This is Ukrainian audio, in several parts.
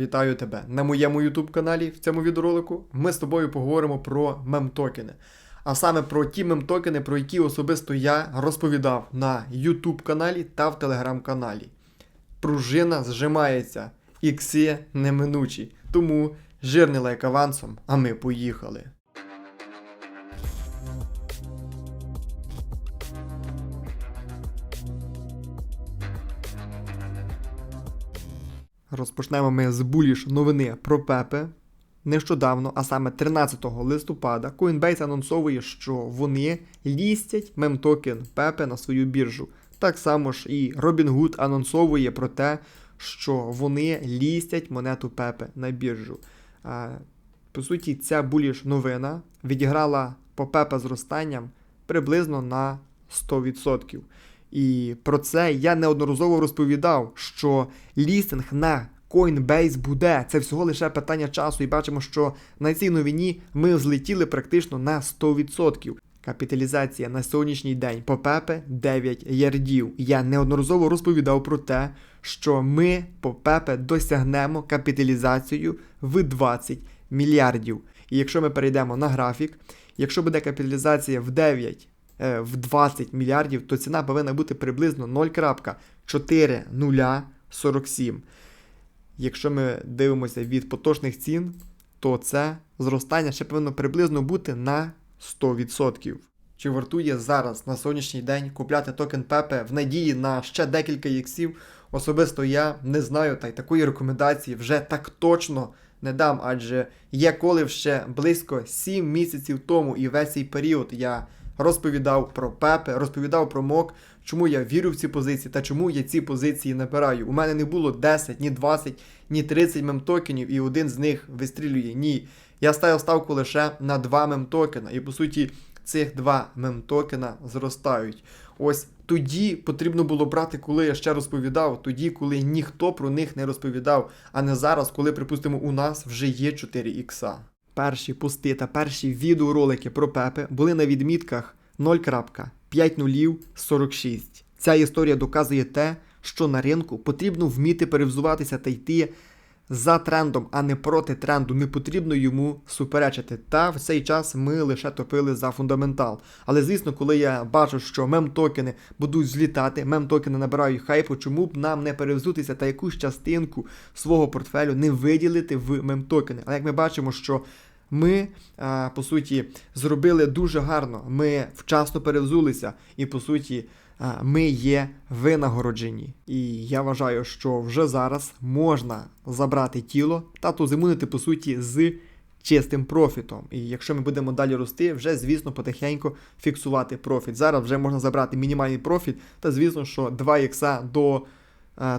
Вітаю тебе на моєму YouTube каналі. В цьому відеоролику ми з тобою поговоримо про мемтокени. А саме про ті мемтокени, про які особисто я розповідав на YouTube каналі та в Telegram каналі. Пружина зжимається, ікси неминучі. Тому жирний лайк авансом, а ми поїхали. Розпочнемо ми з буліш новини про Пепе. Нещодавно, а саме 13 листопада, Coinbase анонсовує, що вони лістять мемтокен Пепе на свою біржу. Так само ж і Robinhood анонсовує про те, що вони лістять монету Пепе на біржу. По суті, ця буліш новина відіграла по Пепе зростанням приблизно на 100%. І про це я неодноразово розповідав, що лістинг на Coinbase буде. Це всього лише питання часу, і бачимо, що на цій новині ми злетіли практично на 100%. Капіталізація на сьогоднішній день по Пепе 9 ярдів. Я неодноразово розповідав про те, що ми по Пепе досягнемо капіталізацію в 20 мільярдів. І якщо ми перейдемо на графік, якщо буде капіталізація в 9 е, в 20 мільярдів, то ціна повинна бути приблизно 0,4047. Якщо ми дивимося від поточних цін, то це зростання ще повинно приблизно бути на 100%. Чи вартує зараз на сьогоднішній день купляти токен Пепе в надії на ще декілька іксів? Особисто я не знаю, та й такої рекомендації вже так точно не дам, адже є коли ще близько 7 місяців тому і весь цей період я розповідав про Пепе, розповідав про МОК, чому я вірю в ці позиції та чому я ці позиції набираю. У мене не було 10, ні 20, ні 30 мемтокенів, і один з них вистрілює. Ні. Я ставив ставку лише на два мемтокена. І по суті, цих два мемтокена зростають. Ось тоді потрібно було брати, коли я ще розповідав, тоді, коли ніхто про них не розповідав, а не зараз, коли, припустимо, у нас вже є 4 ікса. Перші пости та перші відеоролики про Пепе були на відмітках 0.5046. Ця історія доказує те, що на ринку потрібно вміти перевзуватися та йти за трендом, а не проти тренду. Не потрібно йому суперечити. Та в цей час ми лише топили за фундаментал. Але звісно, коли я бачу, що мем-токени будуть злітати, мем-токени набирають хайпу, чому б нам не перевзутися та якусь частинку свого портфелю не виділити в мем-токени. Але як ми бачимо, що ми, по суті, зробили дуже гарно. Ми вчасно перевзулися, і по суті, ми є винагороджені. І я вважаю, що вже зараз можна забрати тіло та тузимунити, по суті, з чистим профітом. І якщо ми будемо далі рости, вже, звісно, потихеньку фіксувати профіт. Зараз вже можна забрати мінімальний профіт, та звісно, що 2 ікса до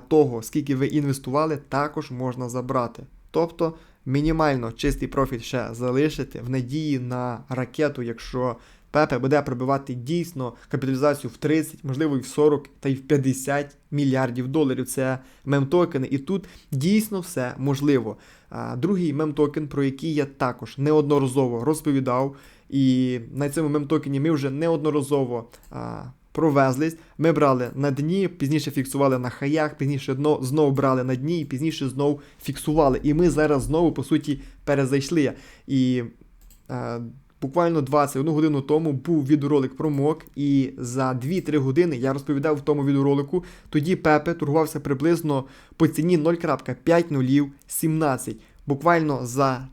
того, скільки ви інвестували, також можна забрати. Тобто мінімально чистий профіт ще залишити в надії на ракету, якщо Пепе буде пробивати дійсно капіталізацію в 30, можливо, і в 40 та й в 50 мільярдів доларів. Це мемтокени, і тут дійсно все можливо. Другий мемтокен, про який я також неодноразово розповідав, і на цьому мемтокені ми вже неодноразово. А, Провезлись, ми брали на дні, пізніше фіксували на хаях, пізніше дно, знову брали на дні і пізніше знову фіксували. І ми зараз знову, по суті, перезайшли. І е, буквально 21 годину тому був відеоролик про МОК, і за 2-3 години я розповідав в тому відеоролику, тоді Пепе торгувався приблизно по ціні 0.5017. Буквально за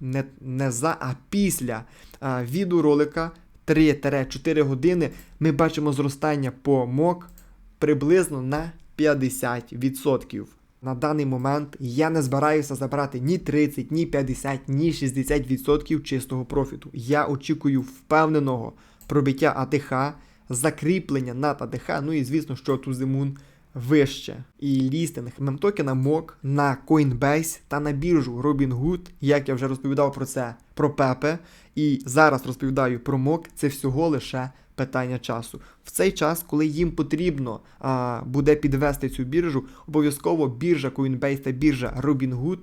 не, не за, а після е, відеоролика 3-4 години ми бачимо зростання по МОК приблизно на 50%. На даний момент я не збираюся забрати ні 30, ні 50, ні 60% чистого профіту. Я очікую впевненого пробиття АТХ, закріплення над АТХ, ну і звісно, що Тузимун вище. І лістинг мемтокена МОК на Coinbase та на біржу Robinhood, як я вже розповідав про це, про Пепе. І зараз розповідаю про МОК, це всього лише питання часу. В цей час, коли їм потрібно а, буде підвести цю біржу, обов'язково біржа Coinbase та біржа Robinhood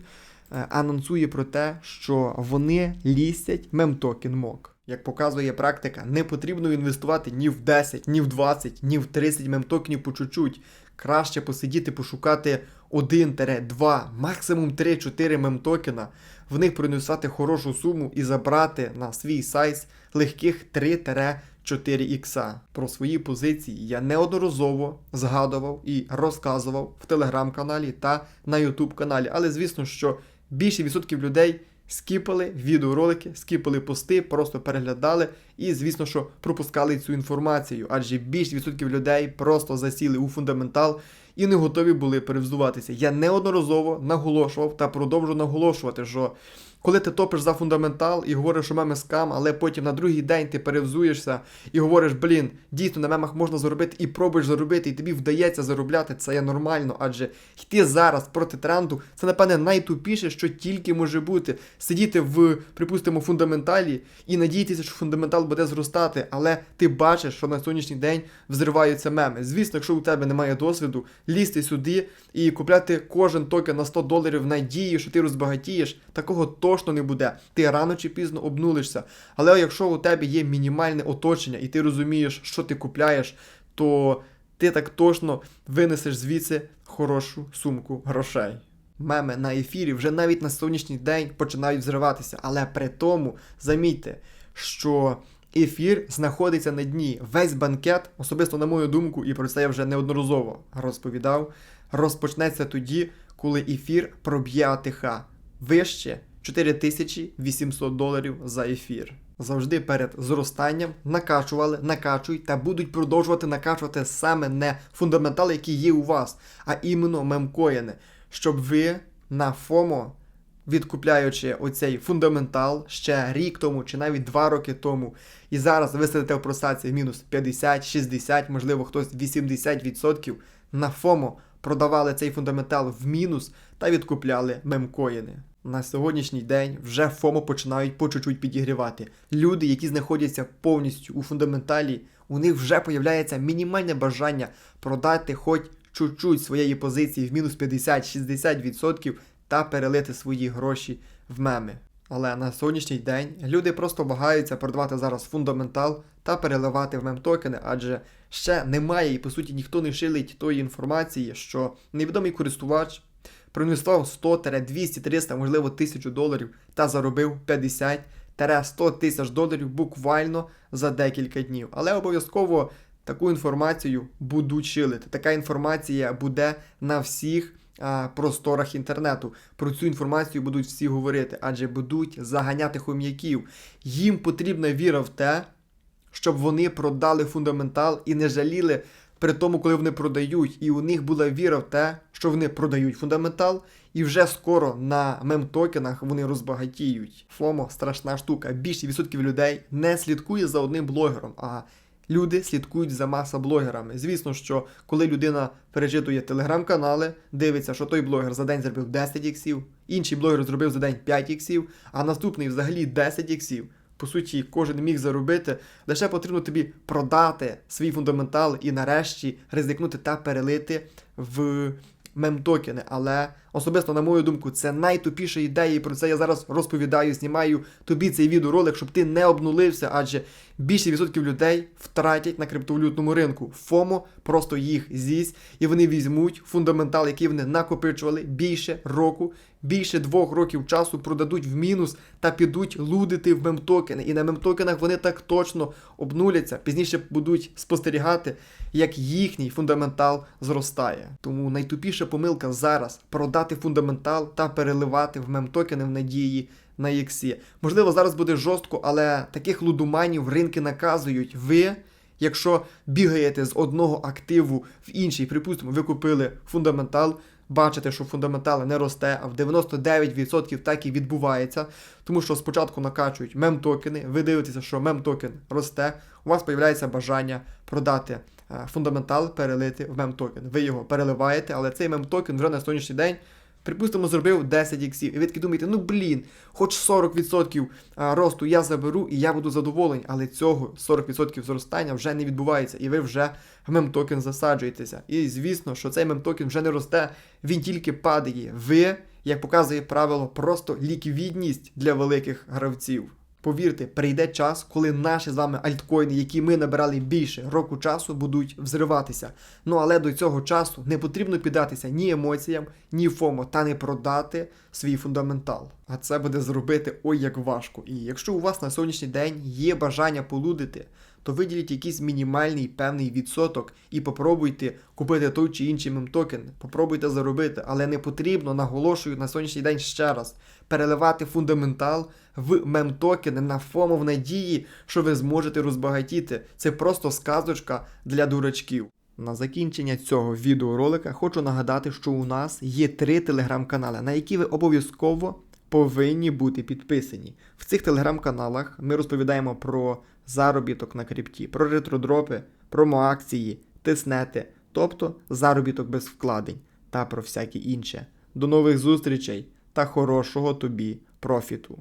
а, анонсує про те, що вони лістять мемтокен МОК. Як показує практика, не потрібно інвестувати ні в 10, ні в 20, ні в 30 мемтокенів по чуть-чуть. Краще посидіти, пошукати 1-2, максимум 3-4 мемтокена, в них проінвестувати хорошу суму і забрати на свій сайт легких 3-4 ікса. Про свої позиції я неодноразово згадував і розказував в телеграм-каналі та на ютуб каналі. Але звісно, що більше відсотків людей скіпали відеоролики, скіпали пости, просто переглядали і, звісно, що пропускали цю інформацію, адже більшість відсотків людей просто засіли у фундаментал і не готові були перевзуватися. Я неодноразово наголошував та продовжу наголошувати, що коли ти топиш за фундаментал і говориш, що меми скам, але потім на другий день ти перевзуєшся і говориш, блін, дійсно на мемах можна заробити і пробуєш заробити, і тобі вдається заробляти, це є нормально, адже йти зараз проти тренду, це напевне найтупіше, що тільки може бути. Сидіти в, припустимо, фундаменталі і надіятися, що фундаментал буде зростати, але ти бачиш, що на сьогоднішній день взриваються меми. Звісно, якщо у тебе немає досвіду, лізти сюди і купляти кожен токен на 100 доларів в надії, що ти розбагатієш, такого точно не буде. Ти рано чи пізно обнулишся. Але якщо у тебе є мінімальне оточення, і ти розумієш, що ти купляєш, то ти так точно винесеш звідси хорошу сумку грошей. Меми на ефірі вже навіть на сьогоднішній день починають взриватися, але при тому замітьте, що ефір знаходиться на дні. Весь банкет, особисто на мою думку, і про це я вже неодноразово розповідав, розпочнеться тоді, коли ефір проб'є АТХ вище 4800 доларів за ефір. Завжди перед зростанням накачували, накачують та будуть продовжувати накачувати саме не фундаментали, які є у вас, а іменно мемкоїни, щоб ви на ФОМО, відкупляючи оцей фундаментал ще рік тому чи навіть два роки тому, і зараз ви сидите в просаці мінус 50, 60, можливо, хтось 80%, на ФОМО продавали цей фундаментал в мінус та відкупляли мемкоїни. На сьогоднішній день вже ФОМО починають по чуть-чуть підігрівати. Люди, які знаходяться повністю у фундаменталі, у них вже появляється мінімальне бажання продати хоч чуть-чуть своєї позиції в мінус 50-60% та перелити свої гроші в меми. Але на сьогоднішній день люди просто вагаються продавати зараз фундаментал та переливати в мемтокени, адже ще немає і по суті ніхто не шилить тої інформації, що невідомий користувач проінвестував 100, 200, 300, можливо, 1000 доларів та заробив 50-100 тисяч доларів буквально за декілька днів. Але обов'язково таку інформацію будуть шилити. Така інформація буде на всіх просторах інтернету. Про цю інформацію будуть всі говорити, адже будуть заганяти хом'яків. Їм потрібна віра в те, щоб вони продали фундаментал і не жаліли при тому, коли вони продають, і у них була віра в те, що вони продають фундаментал, і вже скоро на мемтокенах вони розбагатіють. ФОМО страшна штука. Більше відсотків людей не слідкує за одним блогером, а люди слідкують за маса блогерами. Звісно, що коли людина перечитує телеграм-канали, дивиться, що той блогер за день зробив 10 іксів, інший блогер зробив за день 5 іксів, а наступний взагалі 10 іксів. По суті, кожен міг заробити. Лише потрібно тобі продати свій фундаментал і нарешті ризикнути та перелити в мемтокени. Але особисто, на мою думку, це найтупіша ідея, і про це я зараз розповідаю, знімаю тобі цей відеоролик, щоб ти не обнулився, адже більше відсотків людей втратять на криптовалютному ринку. ФОМО просто їх з'їсть, і вони візьмуть фундаментал, який вони накопичували більше року, більше двох років часу продадуть в мінус та підуть лудити в мемтокени. І на мемтокенах вони так точно обнуляться. Пізніше будуть спостерігати, як їхній фундаментал зростає. Тому найтупіша помилка зараз продати фундаментал та переливати в мемтокени в надії на іксі. Можливо, зараз буде жорстко, але таких лудуманів ринки наказують. Ви. Якщо бігаєте з одного активу в інший, припустимо, ви купили фундаментал, бачите, що фундаментал не росте, а в 99% так і відбувається, тому що спочатку накачують мем-токени, ви дивитеся, що мем-токен росте, у вас з'являється бажання продати е, фундаментал, перелити в мем-токен. Ви його переливаєте, але цей мем-токен вже на сьогоднішній день. Припустимо, зробив 10 іксів. І ви таки думаєте, ну блін, хоч 40% росту я заберу і я буду задоволений, але цього 40% зростання вже не відбувається, і ви вже в мемтокен засаджуєтеся. І звісно, що цей мемтокен вже не росте, він тільки падає. Ви, як показує правило, просто ліквідність для великих гравців. Повірте, прийде час, коли наші з вами альткоїни, які ми набирали більше року часу, будуть взриватися. Ну але до цього часу не потрібно піддатися ні емоціям, ні ФОМО та не продати свій фундаментал. А це буде зробити ой як важко. І якщо у вас на сьогоднішній день є бажання полудити, то виділіть якийсь мінімальний певний відсоток і попробуйте купити той чи інший мемтокен. Попробуйте заробити, але не потрібно, наголошую на сьогоднішній день ще раз, переливати фундаментал в мемтокени на ФОМО в надії, що ви зможете розбагатіти. Це просто сказочка для дурачків. На закінчення цього відеоролика хочу нагадати, що у нас є три телеграм-канали, на які ви обов'язково повинні бути підписані. В цих телеграм-каналах ми розповідаємо про заробіток на крипті, про ретродропи, промоакції, тиснети, тобто заробіток без вкладень та про всяке інше. До нових зустрічей та хорошого тобі профіту!